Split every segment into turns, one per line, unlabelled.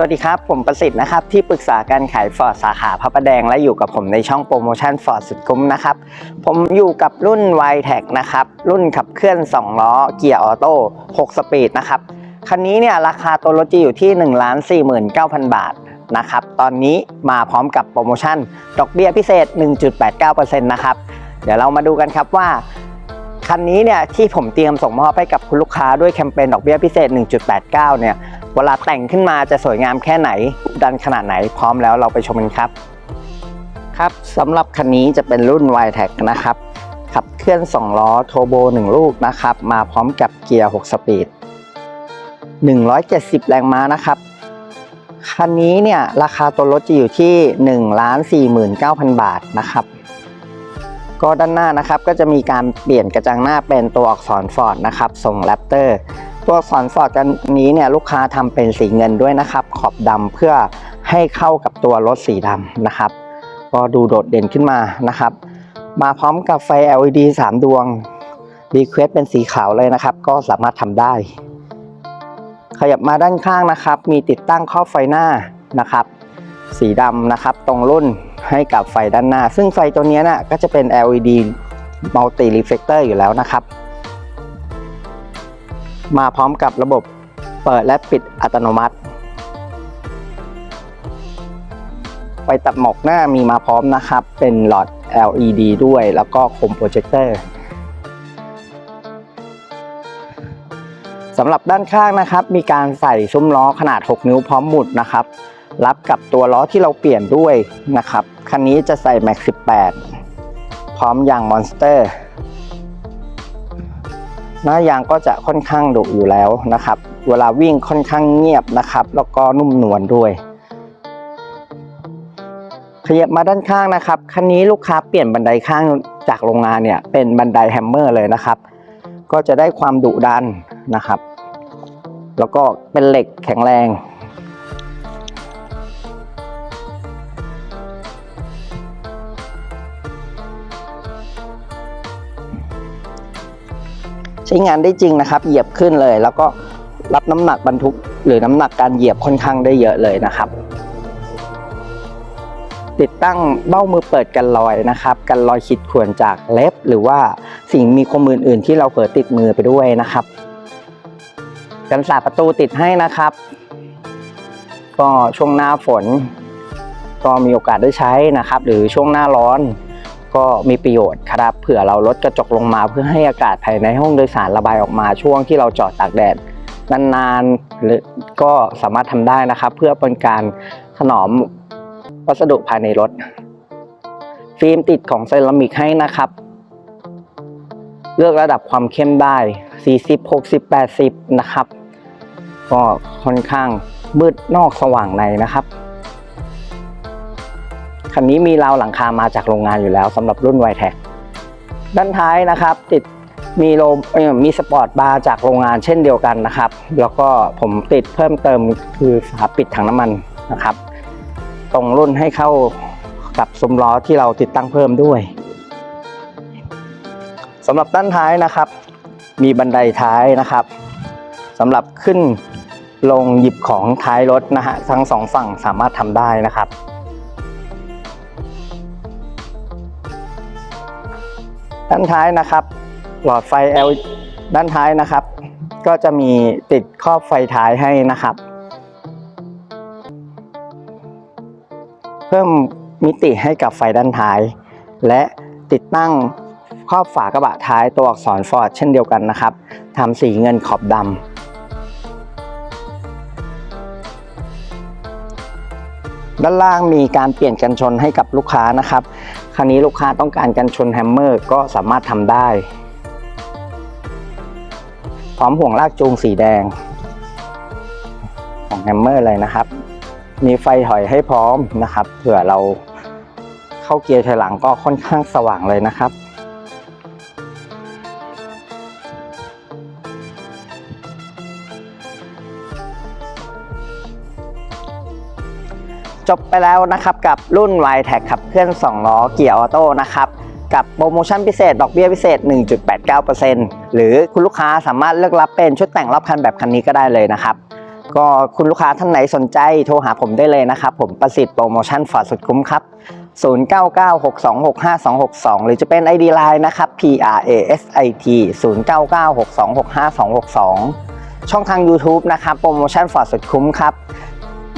วัสดีครับ ผมประสิทธิ์นะครับ ที่ปรึกษาการขายฟอร์ดสาขาพระประแดงและอยู่กับผมในช่องโปรโมชั่นฟอร์ดสุดคุ้มนะครับ ผมอยู่กับรุ่น y t e c นะครับ รุ่นขับเคลื่อน 2 ล้อ เกียร์ออโต้6สปีดนะครับ คันนี้เนี่ยราคาตัวรถจะอยู่ที่ 1 4 9 0 0 0 บาทนะครับ ตอนนี้มาพร้อมกับโปรโมชั่น ดอกเบี้ยพิเศษ 1.89%นะครับ เดี๋ยวเรามาดูกันครับว่า คันนี้เนี่ยที่ผมเตรียมส่งมอบให้กับคุณลูกค้าด้วยแคมเปญดอกเบี้ยพิเศษ 1.89 เนี่ย เวลาแต่งขึ้นมาจะสวยงามแค่ไหน ดันขนาดไหนพร้อมแล้วเราไปชมกันครับ ครับสำหรับคันนี้จะเป็นรุ่น y t e c นะครับ ขับเคลื่อน 2 ล้อโทโบ 1 ลูกนะครับ มาพร้อมกับเกียร์ 6 สปีด 170 แรงม้านะครับ คันนี้เนี่ยราคาตัวรถจะอยู่ที่ 1 49,000 บาทนะครับ ก็ด้านหน้านะครับก็จะมีการเปลี่ยนกระจังหน้าเป็นตัวอักษรฟอร์ดนะครับทรงแรปเตอร์ตัวอักษรฟอร์ดกันนี้เนี่ยลูกค้าทำเป็นสีเงินด้วยนะครับ ขอบดำเพื่อให้เข้ากับตัวรถสีดำนะครับ ก็ดูโดดเด่นขึ้นมานะครับ มาพร้อมกับไฟ LED 3 ดวงรีเควสเป็นสีขาวเลยนะครับ ก็สามารถทำได้ ขยับมาด้านข้างนะครับ มีติดตั้งครอบไฟหน้านะครับ สีดำนะครับ ตรงรุ่น ให้กับไฟด้านหน้า ซึ่งไฟตัวนี้ยนะก็จะเป็น LED Multi Reflector อยู่แล้วนะครับ มาพร้อมกับระบบเปิดและปิดอัตโนมัติ ไฟตัดหมอกหน้ามีมาพร้อมนะครับ เป็นหลอด LED ด้วยแล้วก็โคมโปรเจคเตอร์สำหรับด้านข้างนะครับ มีการใส่ซุ้มล้อขนาด 6 นิ้วพร้อมหมุดนะครับ รับกับตัวล้อที่เราเปลี่ยนด้วยนะครับ คันนี้จะใส่ Max 18 พร้อมยางมอนสเตอร์หน้ายางก็จะค่อนข้างดุอยู่แล้วนะครับ เวลาวิ่งค่อนข้างเงียบนะครับ แล้วก็นุ่มนวลด้วยขยับมาด้านข้างนะครับ คันนี้ลูกค้าเปลี่ยนบันไดข้างจากโรงงานเนี่ยเป็นบันไดแฮมเมอร์เลยนะครับ ก็จะได้ความดุดันนะครับ แล้วก็เป็นเหล็กแข็งแรง ใช้งานได้จริงนะครับ เหยียบขึ้นเลย แล้วก็รับน้ำหนักบรรทุก หรือน้ำหนักการเหยียบค่อนข้างได้เยอะเลยนะครับ ติดตั้งเบ้ามือเปิดกันรอยนะครับ กันรอยขีดข่วนจากเล็บ หรือว่าสิ่งมีคมอื่น ๆ ที่เราเผลอติดมือไปด้วยนะครับ กันสาประตูติดให้นะครับ ก็ช่วงหน้าฝน ก็มีโอกาสได้ใช้นะครับ หรือช่วงหน้าร้อน ก็มีประโยชน์ครับเผื่อเราลดกระจกลงมาเพื่อให้อากาศภายในห้องโดยสารระบายออกมาช่วงที่เราจอดตากแดดนานๆหรือก็สามารถทำได้นะครับ เพื่อเป็นการถนอมวัสดุภายในรถ ฟิล์มติดของเซรามิกให้นะครับ เลือกระดับความเข้มได้ 40 60 80 นะครับ ก็ค่อนข้างมืดนอกสว่างในนะครับ คันนี้มีราวหลังคามาจากโรงงานอยู่แล้วสำหรับรุ่น y t e c ด้านท้ายนะครับ ติดมีโลมีสปอร์ตบาร์จากโรงงานเช่นเดียวกันนะครับ แล้วก็ผมติดเพิ่มเติมคือฝาปิดถังน้ำมันนะครับ ตรงรุ่นให้เข้ากับซุ้มล้อที่เราติดตั้งเพิ่มด้วยสำหรับด้านท้ายนะครับ มีบันไดท้ายนะครับสำหรับขึ้นลงหยิบของท้ายรถนะฮะทั้งสองฝั่งสามารถทำได้นะครับ ด้านท้ายนะครับ หลอดไฟ L ด้านท้ายนะครับ ก็จะมีติดครอบไฟท้ายให้นะครับ เพิ่มมิติให้กับไฟด้านท้าย และติดตั้งครอบฝากระบะท้ายตัวอักษรฟอร์ดเช่นเดียวกันนะครับทำสีเงินขอบดำด้านล่างมีการเปลี่ยนกันชนให้กับลูกค้านะครับ คราวนี้ลูกค้าต้องการกันชนแฮมเมอร์ก็สามารถทำได้ พร้อมห่วงลากจูงสีแดง ของแฮมเมอร์เลยนะครับ มีไฟถอยให้พร้อมนะครับ เผื่อเราเข้าเกียร์ถอยหลังก็ค่อนข้างสว่างเลยนะครับ จบไปแล้วนะครับกับรุ่น y t e c ขับเคลื่อน 2 ล้อเกียร์ออโต้นะครับกับโปรโมชั่นพิเศษ ดอกเบี้ยพิเศษ 1.89%หรือคุณลูกค้าสามารถเลือกรับเป็นชุดแต่งรอบคันแบบคันนี้ก็ได้เลยนะครับ ก็คุณลูกค้าท่านไหนสนใจโทรหาผมได้เลยนะครับ ผมประสิทธิ์โปรโมชั่นฟอร์ดสุดคุ้มครับ 0996265262 หรือจะเป็น ID Line นะครับ P R A S I T 0996265262 ช่องทาง YouTube นะครับโปรโมชั่นฟอร์ดสุดคุ้มครับ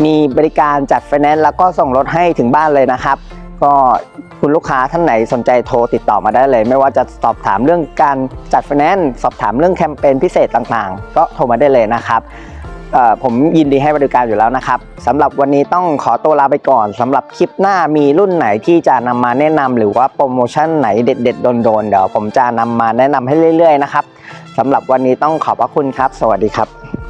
มีบริการจัดไฟแนนซ์แล้วก็ส่งรถให้ถึงบ้านเลยนะครับ ก็คุณลูกค้าท่านไหนสนใจโทรติดต่อมาได้เลย ไม่ว่าจะสอบถามเรื่องการจัดไฟแนนซ์สอบถามเรื่องแคมเปญพิเศษต่างๆ ก็โทรมาได้เลยนะครับผมยินดีให้บริการอยู่แล้วนะครับสำหรับวันนี้ต้องขอตัวลาไปก่อนสำหรับคลิปหน้ามีรุ่นไหนที่จะนำมาแนะนำหรือว่าโปรโมชั่นไหนเด็ดๆโดนๆเดี๋ยวผมจะนำมาแนะนำให้เรื่อย ๆ นะครับสำหรับวันนี้ต้องขอบพระคุณครับ สวัสดีครับ